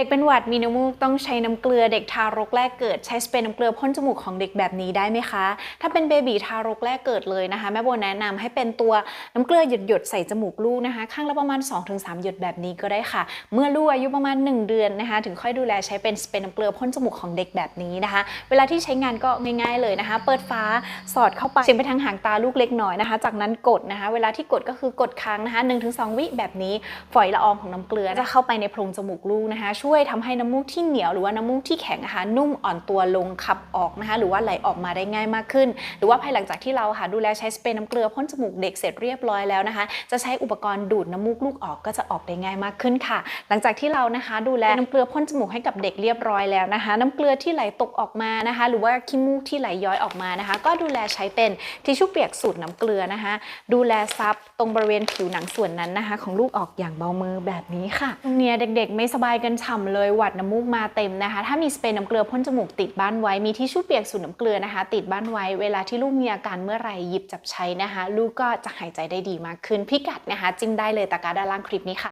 เด็กเป็นหวัดมีน้ำมูกต้องใช้น้ำเกลือเด็กทารกแรกเกิด ใช้สเปรย์น้ำเกลือพ่นจมูกของเด็กแบบนี้ได้ไหมคะ ถ้าเป็นเบบีทารกแรกเกิดเลยนะคะ แม่โบแนะนำให้เป็นตัวน้ำเกลือหยดหยดๆใส่จมูกลูกนะคะ ข้างละประมาณ 2-3 หยดแบบนี้ก็ได้ค่ะ เมื่อลูกอายุประมาณ 1 เดือนนะคะ ถึงค่อยดูแลใช้เป็นสเปรย์น้ำเกลือพ่นจมูกของเด็กแบบนี้นะคะ เวลาที่ใช้งานก็ง่าย ๆเลยนะคะ เปิดฟ้าสอดเข้าไปเฉียงไปทางหางตาลูกเล็กน้อยนะคะ จากนั้นกดนะคะ เวลาที่กดก็คือกดค้างนะคะ1-2 วิแบบนี้ ฝอยละอองของน้ำเกลือจะเข้าไปในโพรงจมูกลูกนะคะช่ววยทำให้น้ำมูกที่เหนียวหรือว่าน้ำมูกที่แข็งนะคะนุ่มอ่อนตัวลงขับออกนะคะหรือว่าไหลออกมาได้ง่ายมากขึ้น หรือว่าภายหลังจากที่เราค่ะดูแลใช้สเปรย์น้ำเกลือพ่นจมูกเด็กเสร็จเรียบร้อยแล้วนะคะ จะใช้อุปกรณ์ดูดน้ำมูกลูกออกก็จะออกได้ง่ายมากขึ้นค่ะ หลังจากที่เรานะคะ ดูแลน้ำเกลือพ่นจมูกให้กับเด็กเรียบร้อยแล้วนะคะ น้ำเกลือที่ไหลตกออกมานะคะ หรือว่าขี้มูกที่ไหลย้อยออกมานะคะ ก็ดูแลใช้เป็นทิชชู่เปียกสูตรน้ำเกลือนะคะ ดูแลซับตรงบริเวณผิวหนังส่วนนั้นนะคะ ของลูกออกอย่างเบามือแบบนี้ค่ะตรงนี้เด็กๆ ไม่สบายกันฉ่ำเลยหวัดน้ำมูกมาเต็มนะคะ ถ้ามีสเปรย์น้ำเกลือพ่นจมูกติดบ้านไว้ มีทิชชู่เปียกสูตรน้ำเกลือนะคะ ติดบ้านไว้ เวลาที่ลูกมีอาการเมื่อไหร่หยิบจับใช้นะคะ ลูกก็จะหายใจได้ดีมากขึ้นพิกัดนะคะจิ้มได้เลยตะกร้าด้านล่างคลิปนี้ค่ะ